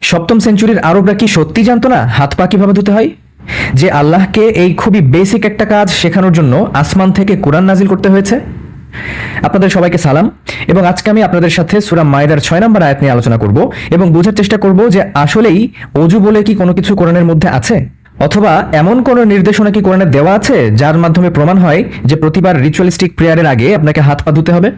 সপ্তম সেঞ্চুরির আরবরা কি সত্যি জানতো না হাত পা কীভাবে ধুতে হয়? যে আল্লাহকে এই খুবই বেসিক একটা কাজ শেখানোর জন্য আসমান থেকে কোরআন নাজিল করতে হয়েছে? আপনাদের সবাইকে সালাম। এবং আজকে আমি আপনাদের সাথে সুরা মায়েদার ছয় নম্বর আয়াত নিয়ে আলোচনা করব এবং বোঝার চেষ্টা করব যে আসলেই অজু বলে কি কোনো কিছু কোরআনের মধ্যে আছে? অথবা এমন কোনো নির্দেশনা কি কোরআনে দেওয়া আছে যার মাধ্যমে প্রমাণ হয় যে প্রতিবার রিচুয়ালিস্টিক প্রেয়ারের আগে আপনাকে হাত পা ধুতে হবে?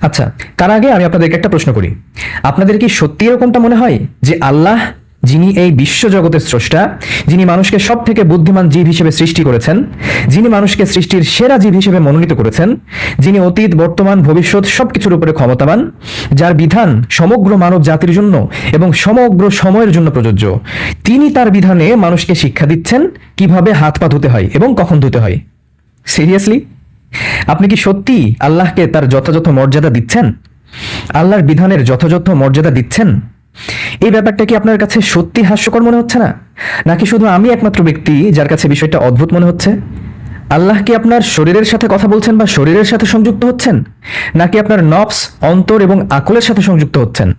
আচ্ছা তার আগে আমি আপনাদেরকে একটা প্রশ্ন করি। আপনাদের কি সত্যি এরকমটা মনে হয় যে আল্লাহ, যিনি এই বিশ্বজগতের স্রষ্টা, যিনি মানুষকে সব থেকে বুদ্ধিমান জীব হিসেবে সৃষ্টি করেছেন, যিনি মানুষকে সৃষ্টির সেরা জীব হিসেবে মনোনীত করেছেন, যিনি অতীত, বর্তমান, ভবিষ্যৎ সবকিছুর উপরে ক্ষমতাবান, যার বিধান সমগ্র মানব জাতির জন্য এবং সমগ্র সময়ের জন্য প্রযোজ্য, তিনি তার বিধানে মানুষকে শিক্ষা দিচ্ছেন কীভাবে হাত পা ধুতে হয় এবং কখন ধুতে হয়। সিরিয়াসলি আপনি কি সত্যি আল্লাহকে তার যথাযথ মর্যাদা দিচ্ছেন? আল্লাহর বিধানের যথাযথ মর্যাদা দিচ্ছেন? এই ব্যাপারটা কি আপনার কাছে সত্যি হাস্যকর মনে হচ্ছে না? নাকি শুধু আমি একমাত্র ব্যক্তি যার কাছে বিষয়টা অদ্ভুত মনে হচ্ছে? আল্লাহ কি আপনার শরীরের সাথে কথা বলছেন বা শরীরের সাথে সংযুক্ত হচ্ছেন? নাকি আপনার নফস, অন্তর এবং আকলের সাথে সংযুক্ত হচ্ছেন?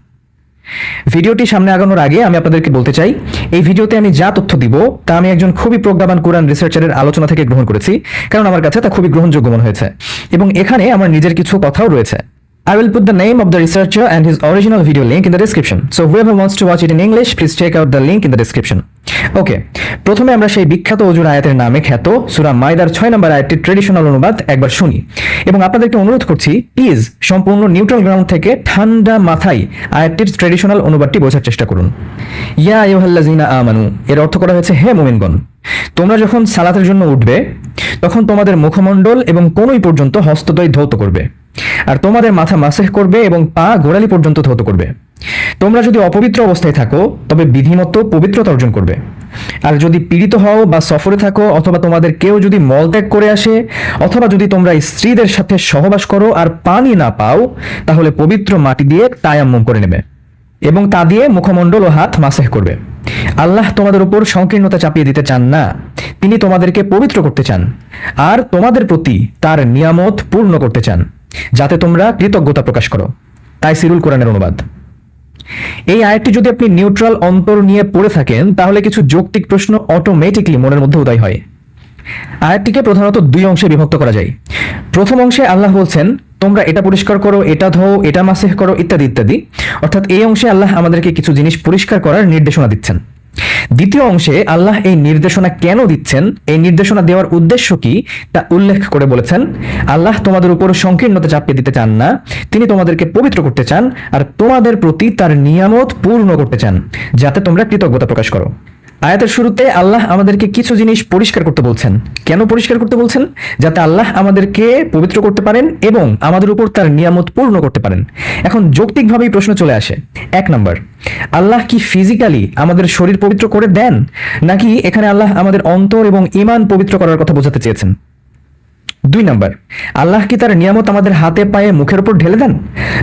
ভিডিওটি সামনে আগানোর আগে আমি আপনাদেরকে বলতে চাই এই ভিডিওতে আমি যা তথ্য দিব তা আমি একজন খুবই প্রজ্ঞাবান কোরআন রিসার্চারের আলোচনা থেকে গ্রহণ করেছি কারণ আমার কাছে তা খুবই গ্রহণযোগ্য মনে হয়েছে এবং এখানে আমার নিজের কিছু কথাও রয়েছে I will put the name of the researcher and his original video link in the description. So whoever wants to watch it in English, please check out the link in the description. ওকে প্রথমে আমরা সেই বিখ্যাত অজুর আয়াতের নামে খ্যাত সুরা মাইদার ছয় নম্বর আয়াতটির ট্রেডিশনাল অনুবাদ একবার শুনি। এবং আপনাদেরকে অনুরোধ করছি প্লিজ সম্পূর্ণ নিউট্রাল গ্রাউন্ড থেকে ঠান্ডা মাথায় আয়াতটির ট্রেডিশনাল অনুবাদটি বোঝার চেষ্টা করুন। ইয়া আইয়ুহাল্লাযিনা আমানু, এর অর্থ করা হয়েছে, হে মুমিনগণ, তোমরা যখন সালাতের জন্য উঠবে, তখন তোমাদের মুখমণ্ডল এবং কোনই পর্যন্ত হস্তদ্বয় ধৌত করবে। আর তোমাদের মাথা মাসেহ করবে এবং পা গোড়ালি পর্যন্ত ধৌত করবে। তোমরা যদি অপবিত্র অবস্থায় থাকো, তবে বিধিমতো পবিত্রতা অর্জন করবে। আর যদি পীড়িত হও বা সফরে থাকো, অথবা তোমাদের কেউ যদি মলত্যাগ করে আসে, অথবা যদি তোমরা স্ত্রীদের সাথে সহবাস করো আর পানি না পাও, তাহলে পবিত্র মাটি দিয়ে তায়াম্মুম করে নেবে এবং তা দিয়ে মুখমণ্ডল ও হাত মাসেহ করবে। আল্লাহ তোমাদের উপর সংকীর্ণতা চাপিয়ে দিতে চান না। তিনি তোমাদেরকে পবিত্র করতে চান। আর তোমাদের প্রতি তার নিয়ামত পূর্ণ করতে চান, যাতে তোমরা কৃতজ্ঞতা প্রকাশ করো। তাই সিরুল কোরআনের অনুবাদ। এই আয়াতটি যদি আপনি নিউট্রাল অন্তর নিয়ে পড়ে থাকেন, তাহলে কিছু যৌক্তিক প্রশ্ন অটোমেটিকলি মনের মধ্যে উদয় হয়। আয়াতটিকে প্রধানত দুই অংশে বিভক্ত করা যায়। প্রথম অংশে আল্লাহ বলছেন, তোমরা এটা পরিষ্কার করো, এটা ধো এটা মাসেহ করো, ইত্যাদি ইত্যাদি। অর্থাৎ এই অংশে আল্লাহ আমাদেরকে কিছু জিনিস পরিষ্কার করার নির্দেশনা দিচ্ছেন। দ্বিতীয় অংশে আল্লাহ এই নির্দেশনা কেন দিচ্ছেন? এই নির্দেশনা দেওয়ার উদ্দেশ্য কি? তা উল্লেখ করে বলেছেন, আল্লাহ তোমাদের উপর সংকীর্ণতা চাপিয়ে দিতে চান না, তিনি তোমাদেরকে পবিত্র করতে চান, আর তোমাদের প্রতি তার নিয়ামত পূর্ণ করতে চান, যাতে তোমরা কৃতজ্ঞতা প্রকাশ করো। আয়াতের শুরুতে আল্লাহ আমাদেরকে কিছু জিনিস পরিষ্কার করতে বলছেন। কেন পরিষ্কার করতে বলছেন? যাতে আল্লাহ আমাদেরকে পবিত্র করতে পারেন এবং আমাদের উপর তার নিয়ামত পূর্ণ করতে পারেন। এখন যৌক্তিকভাবেই প্রশ্ন চলে আসে। এক নম্বর, আল্লাহ কি ফিজিক্যালি আমাদের শরীর পবিত্র করে দেন? নাকি এখানে আল্লাহ আমাদের অন্তর এবং ইমান পবিত্র করার কথা বোঝাতে চেয়েছেন? দুই নাম্বার, আল্লাহ কি তার নিয়ামত আমাদের হাতে পায়ে মুখের উপর ঢেলে দেন?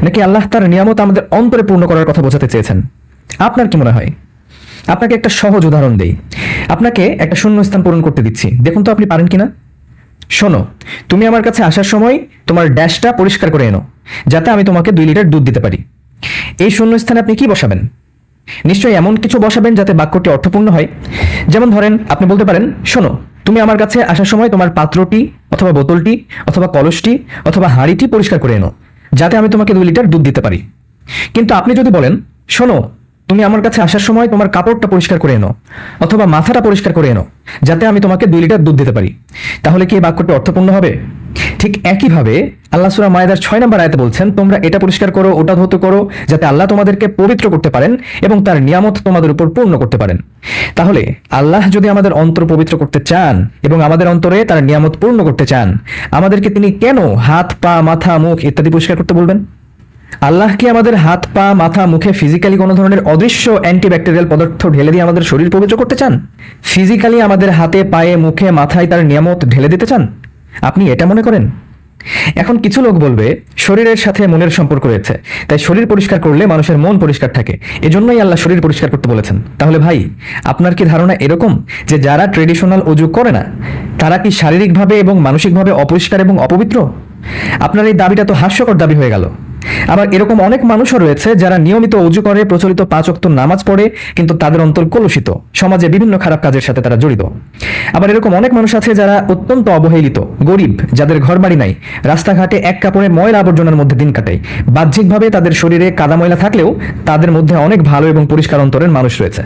নাকি আল্লাহ তার নিয়ামত আমাদের অন্তরে পূর্ণ করার কথা বোঝাতে চেয়েছেন? আপনার কি মনে হয়? আপনাকে একটা সহজ উদাহরণ দেই। আপনাকে একটা শূন্য স্থান পূরণ করতে দিচ্ছি। দেখুন তো আপনি পারেন কিনা? শোনো, তুমি আমার কাছে আসার সময় তোমার ড্যাশটা পরিষ্কার করে এনো, যাতে আমি তোমাকে দুই লিটার দুধ দিতে পারি। এই শূন্য স্থানে আপনি কি বসাবেন? নিশ্চয়ই এমন কিছু বসাবেন যাতে বাক্যটি অর্থপূর্ণ হয়। যেমন ধরেন, আপনি বলতে পারেন, শোনো, তুমি আমার কাছে আসার সময় তোমার পাত্রটি অথবা বোতলটি অথবা কলসটি অথবা হাঁড়িটি পরিষ্কার করে এনো, যাতে আমি তোমাকে দুই লিটার দুধ দিতে পারি। কিন্তু আপনি যদি বলেন, শোনো তুমি আমার কাছে আসার সময় তোমার কাপড়টা পরিষ্কার করে এনো, অথবা মাথাটা পরিষ্কার করে এনো, যাতে আমি তোমাকে দুই লিটার দুধ দিতে পারি। তাহলে কি এই বাক্যটি অর্থপূর্ণ হবে? ঠিক একইভাবে আল্লাহ সুরা মায়েদার ছয় নম্বর আয়তে বলছেন, তোমরা এটা পরিষ্কার করো, ওটা ধুতে করো, যাতে আল্লাহ তোমাদেরকে পবিত্র করতে পারেন এবং তার নিয়ামত তোমাদের উপর পূর্ণ করতে পারেন। তাহলে আল্লাহ যদি আমাদের অন্তর পবিত্র করতে চান এবং আমাদের অন্তরে তার নিয়ামত পূর্ণ করতে চান, আমাদেরকে তিনি কেন হাত, পা, মাথা, মুখ ইত্যাদি পরিষ্কার করতে বলবেন? আল্লাহ কি আমাদের হাত, পা, মাথা, মুখে ফিজিক্যালি কোনো ধরনের অদৃশ্য অ্যান্টিব্যাকটেরিয়াল পদার্থ ঢেলে দিয়ে আমাদের শরীর পবিত্র করতে চান? ফিজিক্যালি আমাদের হাতে, পায়ে, মুখে, মাথায় তার নিয়ামত ঢেলে দিতে চান? আপনি এটা মনে করেন? এখন কিছু লোক বলবে, শরীরের সাথে মনের সম্পর্ক রয়েছে, তাই শরীর পরিষ্কার করলে মানুষের মন পরিষ্কার থাকে। এজন্যই আল্লাহ শরীর পরিষ্কার করতে বলেছেন। তাহলে ভাই, আপনার কি ধারণা এরকম যে যারা ট্রেডিশনাল অজু করে না, তারা কি শারীরিকভাবে এবং মানসিকভাবে অপরিষ্কার এবং অপবিত্র? আপনার এই দাবিটা তো হাস্যকর দাবি হয়ে গেল। আবার এরকম অনেক মানুষও রয়েছে যারা নিয়মিত অজু করে, প্রচলিত পাঁচ অক্ত নামাজ পড়ে, কিন্তু তাদের অন্তর কলুষিত। সমাজে বিভিন্ন খারাপ কাজের সাথে তারা জড়িত। আবার এরকম অনেক মানুষ আছে যারা অত্যন্ত অবহেলিত, গরিব, যাদের ঘর বাড়ি নাই, রাস্তাঘাটে এক কাপড়ে ময়লা আবর্জনার মধ্যে দিন কাটায় বাহ্যিকভাবে তাদের শরীরে কাদা ময়লা থাকলেও তাদের মধ্যে অনেক ভালো এবং পরিষ্কার অন্তরের মানুষ রয়েছে।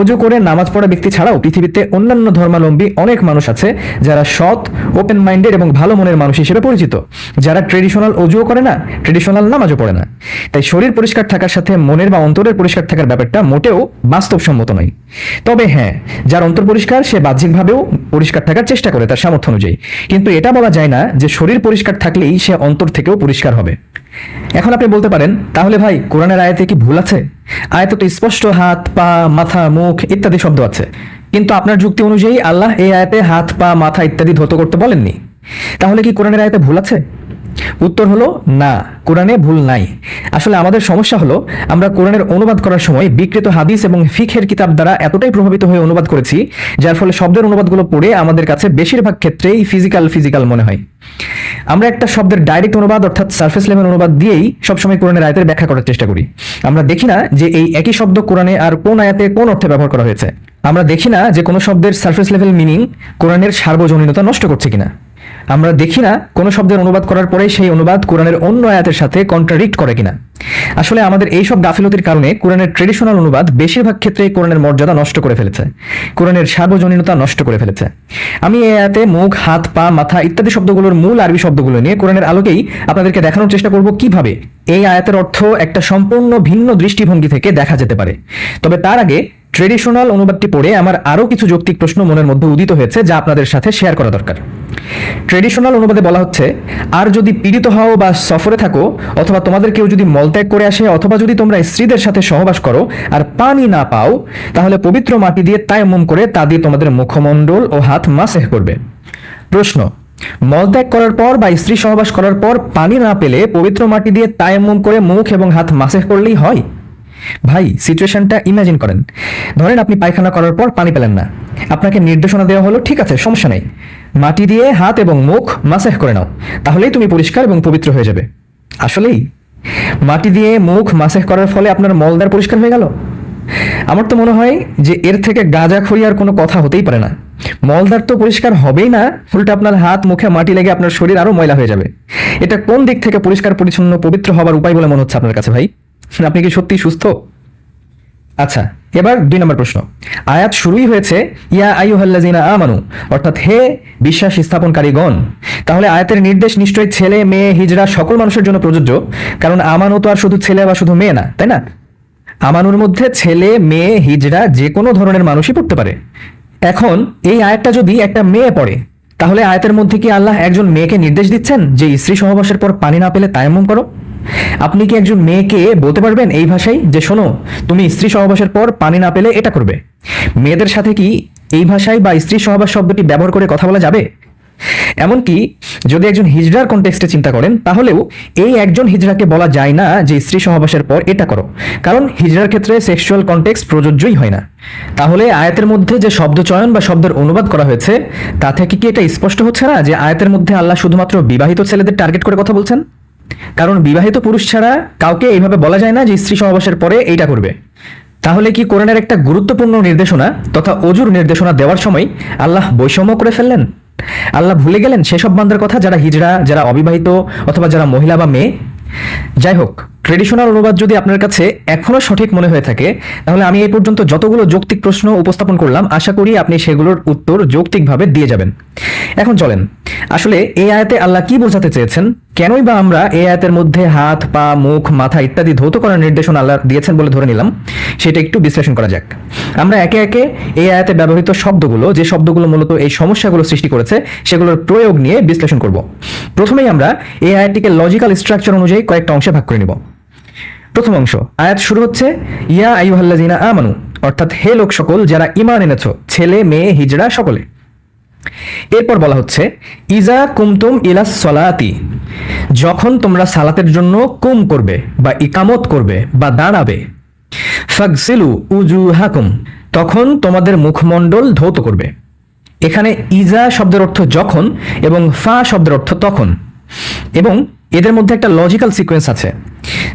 অজু করে, নামাজ পড়া ব্যক্তি ছাড়াও পৃথিবীতে অন্যান্য ধর্মাবলম্বী অনেক মানুষ আছে যারা সৎ ওপেন মাইন্ডেড এবং ভালো মনের মানুষ হিসেবে পরিচিত, যারা ট্রেডিশনাল অজুও করে না ট্রেডিশনাল নামাজও পড়ে না। তাই শরীর পরিষ্কার থাকার সাথে মনের বা অন্তরের পরিষ্কার থাকার ব্যাপারটা মোটেও বাস্তবসম্মত নয়। তবে হ্যাঁ যার অন্তর পরিষ্কার, সে বাহ্যিকভাবেও পরিষ্কার থাকার চেষ্টা করে তার সামর্থ্য অনুযায়ী। কিন্তু এটা বলা যায় না যে শরীর পরিষ্কার থাকলেই সে অন্তর থেকেও পরিষ্কার হবে। এখন আপনি বলতে পারেন, তাহলে ভাই, কোরআনের আয়াতে কি ভুল আছে? আয়াতে তো স্পষ্ট হাত, পা, মাথা, মুখ ইত্যাদি শব্দ আছে। কিন্তু আপনার যুক্তি অনুযায়ী আল্লাহ এই আয়াতে হাত, পা, মাথা ইত্যাদি ধৌত করতে বলেননি। তাহলে কি কোরআনের আয়াতে ভুল আছে? উত্তর হলো না। কোরআনে ভুল নাই। আসলে আমাদের সমস্যা হলো, আমরা কোরআনের অনুবাদ করার সময় বিকৃত হাদিস এবং ফিখের কিতাব দ্বারা এতটাই প্রভাবিত হয়ে অনুবাদ করেছি, যার ফলে শব্দের অনুবাদগুলো পড়ে আমাদের কাছে বেশিরভাগ ক্ষেত্রেই ফিজিক্যাল ফিজিক্যাল মনে হয়। আমরা একটা শব্দের ডাইরেক্ট অনুবাদ, অর্থাৎ সার্ফেস লেভেল অনুবাদ দিয়েই সবসময় কোরআনের আয়াতের ব্যাখ্যা করার চেষ্টা করি। আমরা দেখি না যে এই একই শব্দ কোরআনে আর কোন আয়াতে কোন অর্থে ব্যবহার করা হয়েছে। আমরা দেখি না যে কোনো শব্দের সার্ফেস লেভেল মিনিং কোরআনের সার্বজনীনতা নষ্ট করছে কিনা। আমরা দেখি না কোনো শব্দের অনুবাদ করার পরে সেই অনুবাদ কোরআনের অন্য আয়াতের সাথে কন্ট্রাডিক্ট করে কিনা। আসলে আমাদের এই সব গাফিলতির কারণে কোরআনের ট্রেডিশনাল অনুবাদ বেশিরভাগ ক্ষেত্রে কোরআনের মর্যাদা নষ্ট করে ফেলেছে। কোরআনের সার্বজনীনতা নষ্ট করে ফেলেছে। আমি এই আয়াতে মুখ, হাত, পা, মাথা ইত্যাদি শব্দগুলোর মূল আরবি শব্দগুলো নিয়ে কোরআনের আলোকেই আপনাদেরকে দেখানোর চেষ্টা করব কীভাবে। এই আয়াতের অর্থ একটা সম্পূর্ণ ভিন্ন দৃষ্টিভঙ্গি থেকে দেখা যেতে পারে। তবে তার আগে ট্রেডিশনাল অনুবাদটি পড়ে আমার আরও কিছু যৌক্তিক প্রশ্ন মনের মধ্যে উদিত হয়েছে যা আপনাদের সাথে শেয়ার করা দরকার। ট্রেডিশনাল অনুবাদে বলা হচ্ছে, আর যদি পীড়িত হও বা সফরে থাকো, অথবা তোমাদের কেউ যদি মলত্যাগ করে আসে, অথবা যদি তোমরা স্ত্রীদের সাথে সহবাস করো আর পানি না পাও, তাহলে পবিত্র মাটি দিয়ে তায়াম্মুম করে তা দিয়ে তোমাদের মুখমণ্ডল ও হাত মাসেহ করবে। প্রশ্ন, মলত্যাগ করার পর বা স্ত্রী সহবাস করার পর পানি না পেলে পবিত্র মাটি দিয়ে তায়াম্মুম করে মুখ এবং হাত মাসেহ করলেই হয়? ভাই, সিচুয়েশনটা ইমাজিন করেন। ধরেন আপনি পায়খানা করার পর পানি পেলেন না। আপনাকে নির্দেশনা দেওয়া হলো, ঠিক আছে, সমস্যা নেই। মাটি দিয়ে হাত এবং মুখ মাসাহ করে নাও। তাহলেই তুমি পরিষ্কার এবং পবিত্র হয়ে যাবে। আসলেই, মাটি দিয়ে মুখ মাসাহ করার ফলে আপনার মলদার পরিষ্কার হয়ে গেল? আমার তো মনে হয় যে এর থেকে গাঁজা খড়ি আর কোনো কথা হতেই পারে না। মলদার তো পরিষ্কার হবেই না, উল্টে আপনার হাত, মুখে মাটি লেগে আপনার শরীর আরও ময়লা হয়ে যাবে। এটা কোন দিক থেকে পরিষ্কার, পরিচ্ছন্ন, পবিত্র হবার উপায় বলে মনে হচ্ছে আপনার কাছে ভাই? আপনি কি সত্যি সুস্থ? আচ্ছা এবার দুই নম্বর প্রশ্ন। আয়াত শুরুই হয়েছে, ইয়া আইয়ুহাল্লাযিনা আমানু, অর্থাৎ হে বিশ্বাস স্থাপনকারীগণ, তাহলে আয়াতের নির্দেশ নিশ্চয়ই ছেলে, মেয়ে, হিজড়া, সকল মানুষের জন্য প্রযোজ্য, কারণ আমানু তো আর শুধু ছেলে বা শুধু মেয়ে না, তাই না? আমানুর মধ্যে ছেলে, মেয়ে, হিজড়া যে কোনো ধরনের মানুষই পড়তে পারে। এখন এই আয়াতটা যদি একটা মেয়ে পড়ে, তাহলে আয়াতের মধ্যে কি আল্লাহ একজন মেয়েকে নির্দেশ দিচ্ছেন যে স্ত্রী সহবাসের পর পানি না পেলে তায়াম্মুম করো? আপনি কি একজন মেয়েকে বলতে পারবেন এই ভাষায় যে শোনো, তুমি স্ত্রী সহবাসের পর পানি না পেলে এটা করবে? মেয়েদের সাথে কি এই ভাষায় বা স্ত্রী সহবাস শব্দটি ব্যবহার করে কথা বলা যাবে? এমনকি যদি একজন হিজড়ার কনটেক্সটে চিন্তা করেন, তাহলেও এই একজন হিজড়াকে বলা যায় না যে স্ত্রী সহবাসের পর এটা করো, কারণ হিজড়ার ক্ষেত্রে সেক্সুয়াল কনটেক্সট প্রযোজ্যই হয় না। তাহলে আয়াতের মধ্যে যে শব্দ চয়ন বা শব্দের অনুবাদ করা হয়েছে, তা থেকে কি এটা স্পষ্ট হচ্ছে না যে আয়াতের মধ্যে আল্লাহ শুধুমাত্র বিবাহিত ছেলেদের টার্গেট করে কথা বলছেন? কারণ বিবাহিত পুরুষ ছাড়া কাউকে এইভাবে বলা যায় না যে স্ত্রী সহবাসের পরে এইটা করবে। তাহলে কি কোরআনের একটা গুরুত্বপূর্ণ নির্দেশনা তথা অজুর নির্দেশনা দেওয়ার সময় আল্লাহ বৈষম্য করে ফেললেন? আল্লাহ ভুলে গেলেন সেসব বান্দার কথা, যারা হিজড়া, যারা অবিবাহিত অথবা যারা মহিলা বা মেয়ে? যাই হোক ট্রেডিশনাল অনুবাদ যদি আপনার কাছে এখনও সঠিক মনে হয়ে থাকে, তাহলে আমি এই পর্যন্ত যতগুলো যৌক্তিক প্রশ্ন উপস্থাপন করলাম, আশা করি আপনি সেগুলোর উত্তর যৌক্তিকভাবে দিয়ে যাবেন। এখন চলেন, আসলে এই আয়াতে আল্লাহ কি বোঝাতে চেয়েছেন? কেনই বা আমরা এই আয়াতের মধ্যে হাত, পা, মুখ, মাথা ইত্যাদি ধৌত করার নির্দেশনা আল্লাহ দিয়েছেন বলে ধরে নিলাম, সেটা একটু বিশ্লেষণ করা যাক। আমরা একে একে এই আয়াতে ব্যবহৃত শব্দগুলো, যে শব্দগুলো মূলত এই সমস্যাগুলো সৃষ্টি করেছে, সেগুলোর প্রয়োগ নিয়ে বিশ্লেষণ করব। প্রথমেই আমরা এই আয়াতটিকে লজিক্যাল স্ট্রাকচার অনুযায়ী কয়েকটা অংশে ভাগ করে নিব। প্রথম অংশ, আয়াত শুরু হচ্ছে, ইয়া আইয়ুহাল্লাযিনা আমানু অর্থাৎ হে লোক সকল যারা ইমান এনেছো, ছেলে, মেয়ে, হিজড়া, সকলে। এরপর বলা হচ্ছে, ইজা কুমতুম ইলাস সলাতি যখন তোমরা সালাতের জন্য কুম করবে বা ইকামত করবে বা দাঁড়াবে, ফাগসিলু উজু হাকুম তখন তোমাদের মুখমণ্ডল ধৌত করবে। এখানে ইজা শব্দের অর্থ যখন এবং ফা শব্দের অর্থ তখন। এবং এদের মধ্যে একটা লজিক্যাল সিকোয়েন্স আছে।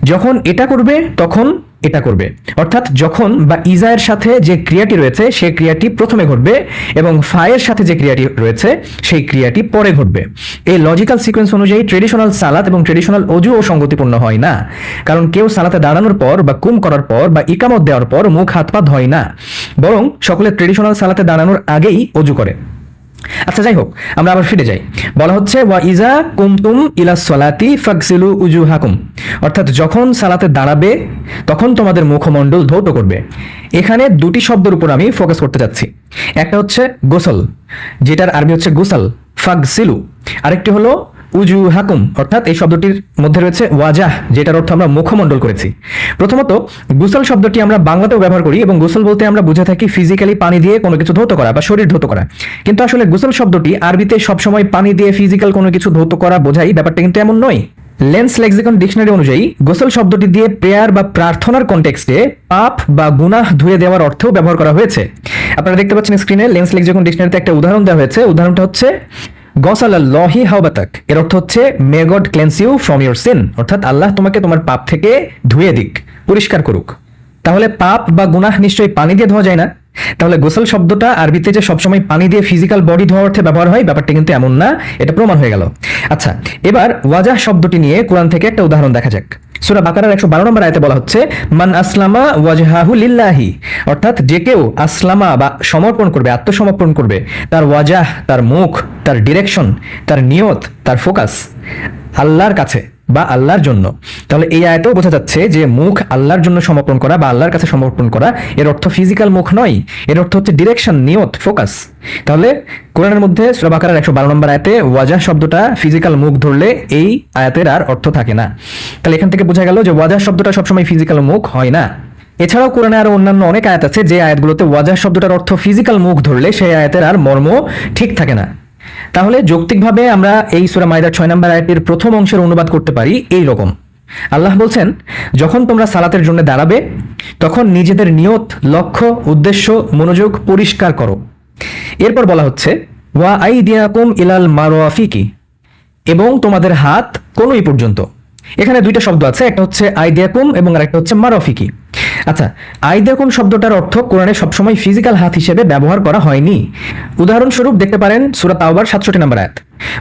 যখন এটা করবে, তখন এটা করবে। অর্থাৎ যখন বা ইজায়ের সাথে যে ক্রিয়াটি রয়েছে, সেই ক্রিয়াটি প্রথমে ঘটবে এবং ফায়ের সাথে যে ক্রিয়াটি রয়েছে, সেই ক্রিয়াটি পরে ঘটবে। এই লজিক্যাল সিকোয়েন্স অনুযায়ী ট্রেডিশনাল সালাত এবং ট্রেডিশনাল অজুও সঙ্গতিপূর্ণ হয় না। কারণ কেউ সালাতে দাঁড়ানোর পর বা কুম করার পর বা ইকামত দেওয়ার পর মুখ, হাত, পা ধয় না। বরং সকলে ট্রেডিশনাল সালাতে দাঁড়ানোর আগেই অজু করে। আচ্ছা যাই হোক, আমরা আবার ফিরে যাই। বলা হচ্ছে, ওয়া ইজা কুমতুম ইলা সলাতি ফাকসিলু উজু হাকুম অর্থাৎ যখন সালাতে দাঁড়াবে, তখন তোমাদের মুখমণ্ডল ধৌত করবে। এখানে দুটি শব্দের উপর আমি ফোকাস করতে চাচ্ছি একটা হচ্ছে গোসল, যেটার আরবি হচ্ছে গোসাল ফাকসিলু আরেকটি হলো উজু হাকুম অর্থাৎ এই শব্দটির মধ্যে রয়েছে ওয়াজাহ, যেটার অর্থ আমরা মুখমণ্ডল করেছি। প্রথমত, গুসল শব্দটি আমরা বাংলাতেও ব্যবহার করি এবং গোসল বলতে আমরা বুঝে থাকি ফিজিক্যালি পানি দিয়ে কোনো কিছু ধৌত করা বা শরীর ধৌত করা। কিন্তু আসলে গোসল শব্দটি আরবিতে সবসময় পানি দিয়ে ফিজিক্যাল কোনো কিছু ধৌত করা বোঝাই ব্যাপারটা কিন্তু এমন নয়। লেন্স লেক্সিকন ডিকশনারি অনুযায়ী, গোসল শব্দটি দিয়ে প্রেয়ার বা প্রার্থনার কনটেক্সটে পাপ বা গুনাহ ধুয়ে দেওয়ার অর্থেও ব্যবহার করা হয়েছে। আপনারা দেখতে পাচ্ছেন স্ক্রিনে লেন্স লেক্সিকন ডিকশনারিতে একটা উদাহরণ দেওয়া হয়েছে। উদাহরণটা হচ্ছে গসাল্লাহি হাওবাতাক। এর অর্থ হচ্ছে may God cleanse you from your sin অর্থাৎ আল্লাহ তোমাকে তোমার পাপ থেকে ধুয়ে দিক, পরিষ্কার করুক। তাহলে পাপ বা গুনাহ নিশ্চয়ই পানি দিয়ে ধোয়া যায় না? তাহলে গোসল শব্দটা আরবিতে যে সবসময় পানি দিয়ে ফিজিক্যাল বডি ধোয়া অর্থে ব্যবহার হয়, ব্যাপারটা কিন্তু এমন না, এটা প্রমাণ হয়ে গেল। আচ্ছা এবার ওয়াজাহ শব্দটি নিয়ে কোরআন থেকে একটা উদাহরণ দেখা যাক। সুরা বাকারার একশো বারো নম্বর আয়তে বলা হচ্ছে, মান আসলামা ওয়াজাহু লিল্লাহি। অর্থাৎ যে কেউ আসলামা বা সমর্পণ করবে, আত্মসমর্পণ করবে, তার ওয়াজাহ, তার মুখ, তার ডিরেকশন তার নিয়ত, তার ফোকাস আল্লাহর কাছে। বা আল্লাহর জন্য। তাহলে এই আয়তেও বোঝা যাচ্ছে যে মুখ আল্লাহর জন্য সমর্পণ করা বা আল্লাহর কাছে সমর্পণ করা, এর অর্থ ফিজিক্যাল মুখ নয়, এর অর্থ হচ্ছে ডিরেকশন নিয়ত ফোকাস তাহলে কোরআনের মধ্যে সুরাবাকারের একশো বারো নম্বর আয়াতে ওয়াজাহ শব্দটা ফিজিক্যাল মুখ ধরলে এই আয়াতের আর অর্থ থাকে না। তাহলে এখান থেকে বোঝা গেল যে ওয়াজাহ শব্দটা সবসময় ফিজিক্যাল মুখ হয় না। এছাড়াও কোরআনে আরও অন্যান্য অনেক আয়াত আছে যে আয়াতগুলোতে ওয়াজাহ শব্দটার অর্থ ফিজিক্যাল মুখ ধরলে সেই আয়াতের আর মর্ম ঠিক থাকে না। তাহলে যৌক্তিকভাবে আমরা এই সুরা মাইদার ছয় নম্বর আয়াতের প্রথম অংশের অনুবাদ করতে পারি এই রকম। আল্লাহ বলছেন, যখন তোমরা সালাতের জন্য দাঁড়াবে, তখন নিজেদের নিয়ত, লক্ষ্য, উদ্দেশ্য, মনোযোগ পরিষ্কার করো। এরপর বলা হচ্ছে, ওয়া আই দিয়াকুম ইলাল মারোয়াফিকি এবং তোমাদের হাত কোনই পর্যন্ত। এখানে দুইটা শব্দ আছে, একটা হচ্ছে আইদিয়াকুম এবং আরেকটা হচ্ছে মারফিকি আচ্ছা আইদিয়াকুম শব্দটার অর্থ কোরআনে সবসময় ফিজিক্যাল হাত হিসেবে ব্যবহার করা হয়নি? উদাহরণস্বরূপ দেখতে পারেন সুরাত আওবার সাতষট্টি নম্বর এক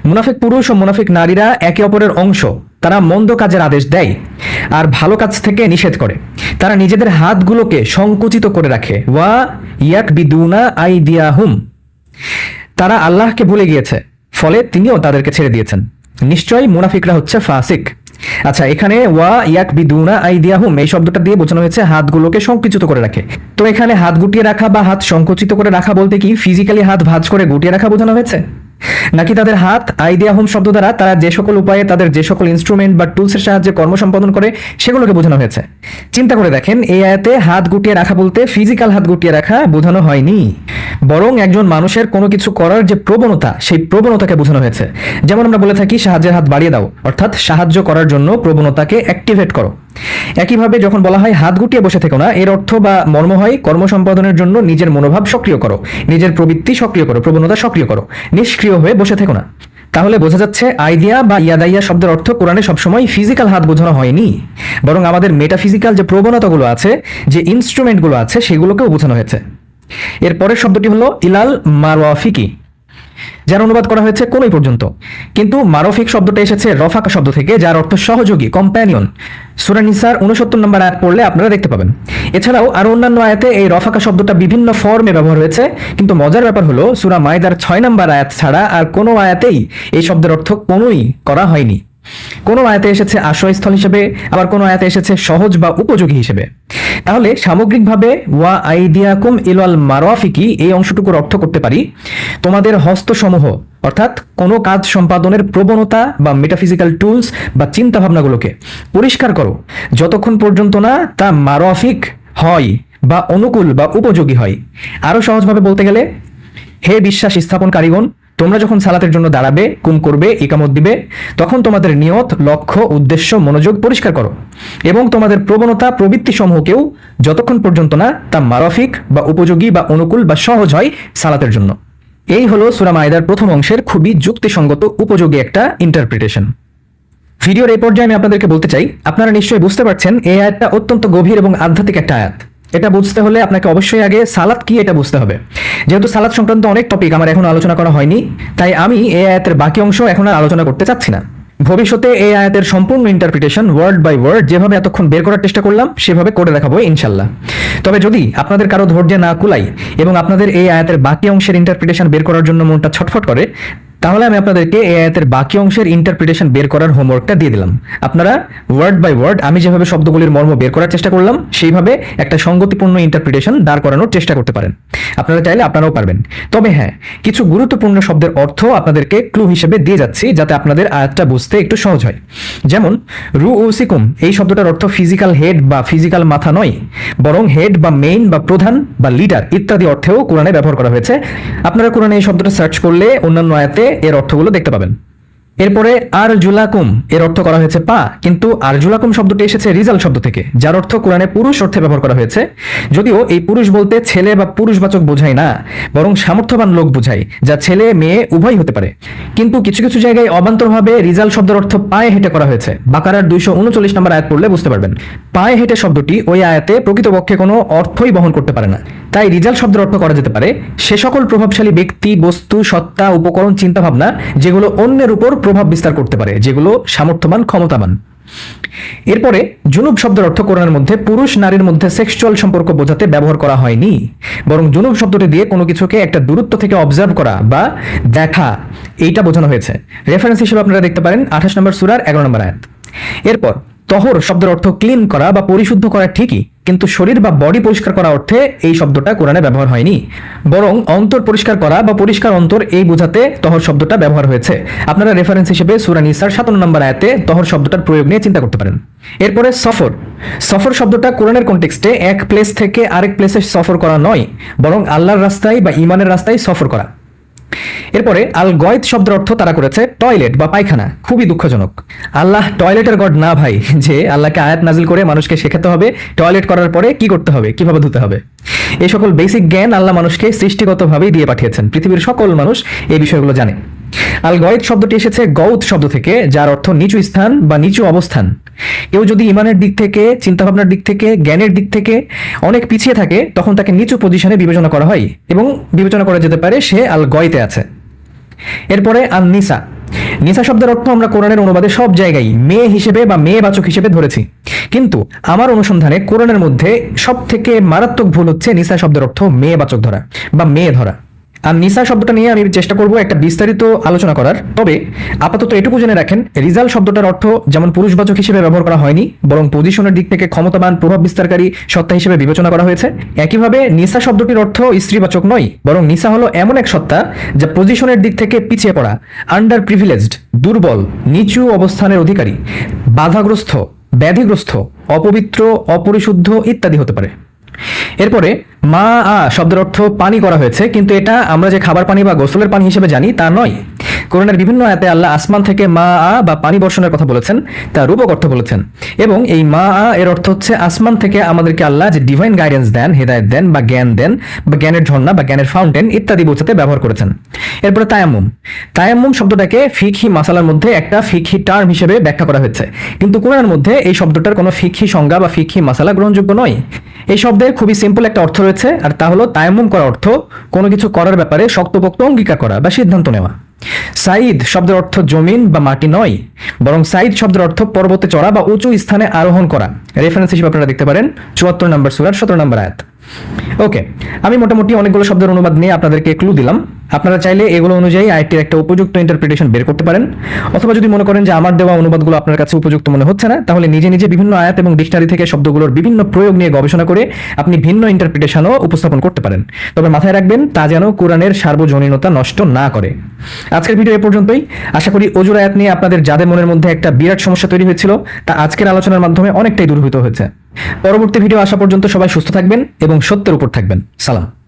মুনাফিক পুরুষ ও মুনাফিক নারীরা একে অপরের অংশ, তারা মন্দ কাজের আদেশ দেয় আর ভালো কাজ থেকে নিষেধ করে। তারা নিজেদের হাতগুলোকে সংকুচিত করে রাখে। ওয়া ইয়াক বিদুনা আইদিয়াহুম। তারা আল্লাহকে ভুলে গিয়েছে, ফলে তিনিও তাদেরকে ছেড়ে দিয়েছেন। নিশ্চয়ই মুনাফিকরা হচ্ছে ফাসিক। আচ্ছা এখানে ওয়া ইয়াক বিদুনা আইদিয়াহুম, এই শব্দটা দিয়ে বোঝানো হয়েছে হাতগুলোকে সংকুচিত করে রাখে। তো এখানে হাত গুটিয়ে রাখা বা হাত সংকুচিত করে রাখা বলতে কি ফিজিক্যালি হাত ভাঁজ করে গুটিয়ে রাখা বোঝানো হয়েছে? নাকি তাদের হাত আইডিয়া হোম শব্দ দ্বারা তারা যে সকল উপায়ে তাদের যে সকল ইনস্ট্রুমেন্ট বা টুলসের সাহায্যে কর্ম সম্পাদন করে, সেগুলোকে বোঝানো হয়েছে। চিন্তা করে দেখেন এই আয়াতে হাত গুটিয়ে রাখা বলতে ফিজিক্যাল হাত গুটিয়ে রাখা বোঝানো হয়নি। বরং একজন মানুষের কোনো কিছু করার যে প্রবণতা, সেই প্রবণতাকে বোঝানো হয়েছে। যেমন আমরা বলে থাকি, সাহায্যের হাত বাড়িয়ে দাও, অর্থাৎ সাহায্য করার জন্য প্রবণতাকে অ্যাক্টিভেট করো। একইভাবে যখন বলা হয় হাত গুটিয়ে বসে থেকো না, এর অর্থ বা মর্ম হয় কর্ম সম্পাদনের জন্য নিজের মনোভাব সক্রিয় করো, নিজের প্রবৃত্তি সক্রিয় করো, প্রবণতা সক্রিয় করো, নিষ্ক্রিয় হয়ে বসে থেকো না। তাহলে বোঝা যাচ্ছে আইডিয়া বা ইয়াদাইয়া শব্দের অর্থ কোরআনে সবসময় ফিজিক্যাল হাত বোঝানো হয়নি, বরং আমাদের মেটাফিজিক্যাল যে প্রবণতাগুলো আছে, যে ইনস্ট্রুমেন্টগুলো আছে, সেগুলোকেও বোঝানো হয়েছে। এর পরের শব্দটি হলো ইলাল মারওয়াফিকি, যার অনুবাদ করা হয়েছে কোনই পর্যন্ত? কিন্তু মারফিক শব্দটা এসেছে রফাকা শব্দ থেকে, যার অর্থ সহযোগী কম্প্যানিয়ন সুরানিসার উনসত্তর নম্বর আয়াত পড়লে আপনারা দেখতে পাবেন। এছাড়াও আরও অন্যান্য আয়াতে এই রফাকা শব্দটা বিভিন্ন ফর্মে ব্যবহার হয়েছে, কিন্তু মজার ব্যাপার হলো সুরা মায়দার ছয় নম্বর আয়াত ছাড়া আর কোনো আয়াতেই এই শব্দের অর্থ কোনোই করা হয়নি। কোনো আয়াতে এসেছে আশ্রয়স্থল হিসেবে, আবার কোনো আয়াতে এসেছে সহজ বা উপযোগী হিসেবে। তাহলে সামগ্রিকভাবে, ওয়া আইডিয়াকুম ইলাল মারফিকি এই অংশটুকুর অর্থ করতে পারি, তোমাদের হস্তসমূহ অর্থাৎ কোনো কাজ সম্পাদনের প্রবণতা বা মেটাফিজিক্যাল টুলস বা চিন্তা ভাবনাগুলোকে পরিষ্কার করো। যতক্ষণ পর্যন্ত না তা মারোয়াফিক হয় বা অনুকূল বা উপযোগী হয়। আরও সহজভাবে বলতে গেলে, হে বিশ্বাস স্থাপনকারীগণ তোমরা যখন সালাতের জন্য দাঁড়াবে, কুম করবে ইকামত দিবে, তখন তোমাদের নিয়ত, লক্ষ্য, উদ্দেশ্য, মনোযোগ পরিষ্কার করো। এবং তোমাদের প্রবণতা প্রবৃত্তি সমূহকেও যতক্ষণ পর্যন্ত না তা মারফিক বা উপযোগী বা অনুকূল বা সহজ হয় সালাতের জন্য। এই হলো সুরা মায়দার প্রথম অংশের খুবই যুক্তিসঙ্গত, উপযোগী একটা ইন্টারপ্রিটেশন ভিডিওর এই পর্যায়ে আমি আপনাদেরকে বলতে চাই, আপনারা নিশ্চয়ই বুঝতে পারছেন, এই আয়াতটা অত্যন্ত গভীর এবং আধ্যাত্মিক একটা আয়াত। এটা বুঝতে হলে আপনাকে অবশ্যই আগে সালাত কি এটা বুঝতে হবে। যেহেতু সালাত সংক্রান্ত অনেক টপিক আমার এখনও আলোচনা করা হয়নি, তাই আমি এই আয়াতের বাকি অংশ এখন আর আলোচনা করতে চাচ্ছি না। ভবিষ্যতে এই আয়াতের সম্পূর্ণ ইন্টারপ্রিটেশন ওয়ার্ড বাই ওয়ার্ড যেভাবে এতক্ষণ বের করার চেষ্টা করলাম, সেভাবে করে দেখাবো ইনশাল্লাহ। তবে যদি আপনাদের কারও ধৈর্য না কুলাই এবং আপনাদের এই আয়াতের বাকি অংশের ইন্টারপ্রিটেশন বের করার জন্য মনটা ছটফট করে তাহলে আমি আপনাদেরকে এই আয়াতের বাকি অংশের ইন্টারপ্রিটেশন বের করার হোমওয়ার্কটা দিয়ে দিলাম। আপনারা ওয়ার্ড বাই ওয়ার্ড আমি যেভাবে শব্দগুলির মর্ম বের করার চেষ্টা করলাম, সেইভাবে একটা সঙ্গতিপূর্ণ ইন্টারপ্রিটেশন দাঁড় করানোর চেষ্টা করতে পারেন। আপনারা চাইলে আপনারাও পারবেন। তবে হ্যাঁ কিছু গুরুত্বপূর্ণ শব্দের অর্থ আপনাদেরকে ক্লু হিসেবে দিয়ে যাচ্ছি, যাতে আপনাদের আয়াতটা বুঝতে একটু সহজ হয়। যেমন রু ও সিকুম এই শব্দটার অর্থ ফিজিক্যাল হেড বা ফিজিক্যাল মাথা নয়, বরং হেড বা মেইন বা প্রধান বা লিডার ইত্যাদি অর্থেও কোরআনে ব্যবহার করা হয়েছে। আপনারা কোরআনে এই শব্দটা সার্চ করলে অন্যান্য আয়াতে এর অর্থগুলো দেখতে পাবেন। এরপরে আর জুলাকুম এর অর্থ করা হয়েছে পা, কিন্তু আরজুলাকুম শব্দটি এসেছে রিজাল শব্দ থেকে, যার অর্থ কোরআনে পুরুষ অর্থে ব্যবহার করা হয়েছে। যদিও এই পুরুষ বলতে ছেলে বা পুরুষবাচক বোঝায় না, বরং সামর্থ্যবান লোক বোঝায়, যা ছেলে, মেয়ে উভয় হতে পারে। কিন্তু কিছু কিছু জায়গায় অবান্তরভাবে রিজাল শব্দের অর্থ পায়ে হেঁটে করা হয়েছে। বাকারার দুইশো উনচল্লিশ নম্বর আয়াত পড়লে বুঝতে পারবেন। পায়ে হেঁটে শব্দটি ওই আয়াতে প্রকৃতপক্ষে কোনো অর্থই বহন করতে পারে না। তাই রিজাল শব্দের অর্থ করা যেতে পারে, সে সকল প্রভাবশালী ব্যক্তি, বস্তু, সত্তা, উপকরণ, চিন্তাভাবনা, যেগুলো অন্যের উপর প্রভাব বিস্তার করতে পারে, যেগুলো সামর্থ্যবান, ক্ষমতাবান। এরপরে জুনুব শব্দের অর্থ কোরআনের মধ্যে পুরুষ নারীর মধ্যে সেক্সুয়াল সম্পর্ক বোঝাতে ব্যবহার করা হয়নি, বরং জুনুব শব্দটি দিয়ে কোনো কিছুকে একটা দূরত্ব থেকে অবজার্ভ করা বা দেখা, এইটা বোঝানো হয়েছে। রেফারেন্স হিসেবে আপনারা দেখতে পারেন আঠাশ নম্বর সুরার এগারো নম্বর আয়াত। এরপর তহর শব্দের অর্থ ক্লিন করা বা পরিশুদ্ধ করা ঠিকই, কিন্তু শরীর বা বডি পরিষ্কার করা অর্থে এই শব্দটা কোরআনে ব্যবহার হয়নি। বরং অন্তর পরিষ্কার করা বা পরিষ্কার অন্তর এই বোঝাতে তহর শব্দটা ব্যবহার হয়েছে। আপনারা রেফারেন্স হিসেবে সুরা নিসার সাতান্ন নম্বর আয়াতে তহর শব্দটার প্রয়োগ নিয়ে চিন্তা করতে পারেন। এরপরে সফর। সফর শব্দটা কোরআনের কনটেক্সটে এক প্লেস থেকে আরেক প্লেসে সফর করা নয়, বরং আল্লাহর রাস্তায় বা ইমানের রাস্তায় সফর করা। এরপরে, আল গয়েত শব্দের অর্থ তারা করেছে টয়লেট বা পায়খানা, খুবই দুঃখজনক। আল্লাহ টয়লেটের গড না ভাই, যে আল্লাহকে আয়াত নাজিল করে মানুষকে শেখাতে হবে, টয়লেট করার পরে কি করতে হবে, কীভাবে ধুতে হবে। এই সকল বেসিক জ্ঞান আল্লাহ মানুষকে সৃষ্টিগতভাবেই দিয়ে পাঠিয়েছেন, পৃথিবীর সকল মানুষ এই বিষয়গুলো জানে। আল গয়েদ শব্দটি এসেছে গৌত শব্দ থেকে, যার অর্থ নিচু স্থান বা নিচু অবস্থান। কেউ যদি ইমানের দিক থেকে, চিন্তাভাবনার দিক থেকে, জ্ঞানের দিক থেকে অনেক পিছিয়ে থাকে, তখন তাকে নিচু পজিশনে বিবেচনা করা হয় এবং বিবেচনা করা যেতে পারে সে আল গয়তে আছে। এরপরে আল নিসা নিসা শব্দের অর্থ আমরা কোরআনের অনুবাদে সব জায়গায় মেয়ে হিসেবে বা মেয়ে বাচক হিসেবে ধরেছি। কিন্তু আমার অনুসন্ধানে কোরআনের মধ্যে সব থেকে মারাত্মক ভুল হচ্ছে নিসা শব্দের অর্থ মেয়ে বাচক ধরা বা মেয়ে ধরা। আর নিসা শব্দটা নিয়ে আমি চেষ্টা করব একটা বিস্তারিত আলোচনা করার। তবে আপাতত এটুকু জেনে রাখেন, রিজাল শব্দটার অর্থ যেমন পুরুষবাচক হিসেবে ব্যবহার করা হয়নি, বরং পজিশনের দিক থেকে ক্ষমতাবান, প্রভাব বিস্তারকারী সত্তা হিসেবে বিবেচনা করা হয়েছে। একইভাবে নিসা শব্দটির অর্থ স্ত্রীবাচক নয়, বরং নিসা হলো এমন এক সত্তা যা পজিশনের দিক থেকে পিছিয়ে পড়া আন্ডার প্রিভিলেজড দুর্বল, নিচু অবস্থানের অধিকারী, বাধাগ্রস্ত, ব্যাধিগ্রস্ত, অপবিত্র, অপরিশুদ্ধ ইত্যাদি হতে পারে। এরপরে মা আ শব্দের অর্থ পানি করা হয়েছে, কিন্তু এটা আমরা যে খাবার পানি বা গোসলের পানি হিসেবে জানি তা নয়। কোরআনের বিভিন্ন আয়াতে আল্লাহ আসমান থেকে মা, আ বা পানি বর্ষণের কথা বলেছেন, তা রূপক অর্থ বলেছেন। এবং এই মা, আ এর অর্থ হচ্ছে আসমান থেকে আমাদেরকে আল্লাহ যে ডিভাইন গাইডেন্স দেন হেদায়ত দেন বা জ্ঞান দেন বা জ্ঞানের ঝর্ণা বা জ্ঞানের ফাউন্টেন ইত্যাদি বোঝাতে ব্যবহার করেছেন। এরপরে তায়াম্মুম। তায়াম্মুম শব্দটাকে ফিকহি মাসালার মধ্যে একটা ফিকহি টার্ম হিসেবে ব্যাখ্যা করা হয়েছে। কিন্তু কোরআনের মধ্যে এই শব্দটার কোনো ফিকহি সংজ্ঞা বা ফিকহি মাসালা গ্রহণযোগ্য নয়। এই শব্দের খুবই সিম্পল একটা অর্থ রয়েছে, আর তা হলো তায়াম্মুম করা অর্থ কোনো কিছু করার ব্যাপারে শক্তপোক্ত অঙ্গীকার করা বা সিদ্ধান্ত নেওয়া। সাইদ শব্দের অর্থ জমিন বা মাটি নয়, বরং সাইদ শব্দের অর্থ পর্বতে চড়া বা উঁচু স্থানে আরোহণ করা। রেফারেন্স হিসেবে আপনারা দেখতে পারেন চুয়াত্তর নম্বর সুরার সতেরো নম্বর আয়াত। ওকে আমি মোটামুটি অনেকগুলো শব্দের অনুবাদ নিয়ে আপনাদেরকে ক্লু দিলাম। আপনারা চাইলে এগুলো অনুযায়ী আইটির একটা উপযুক্ত ইন্টারপ্রিটেশন বের করতে পারেন। অথবা যদি মনে করেন যে আমার দেওয়া অনুবাদগুলো আপনার কাছে উপযুক্ত মনে হচ্ছে না, তাহলে নিজে নিজে বিভিন্ন আয়াত এবং ডিকশনারি থেকে শব্দগুলোর বিভিন্ন প্রয়োগ নিয়ে গবেষণা করে আপনি ভিন্ন ইন্টারপ্রিটেশনও উপস্থাপন করতে পারেন। তবে মাথায় রাখবেন, তা যেন কোরআনের সার্বজনীনতা নষ্ট না করে। আজকের ভিডিও এ পর্যন্তই। আশা করি অজুর আয়াত নিয়ে আপনাদের যাদের মনের মধ্যে একটা বিরাট সমস্যা তৈরি হয়েছিল, তা আজকের আলোচনার মাধ্যমে অনেকটাই দূরীভূত হয়েছে। পরবর্তী ভিডিও আসা পর্যন্ত সবাই সুস্থ থাকবেন এবং সত্যের উপর থাকবেন। সালাম।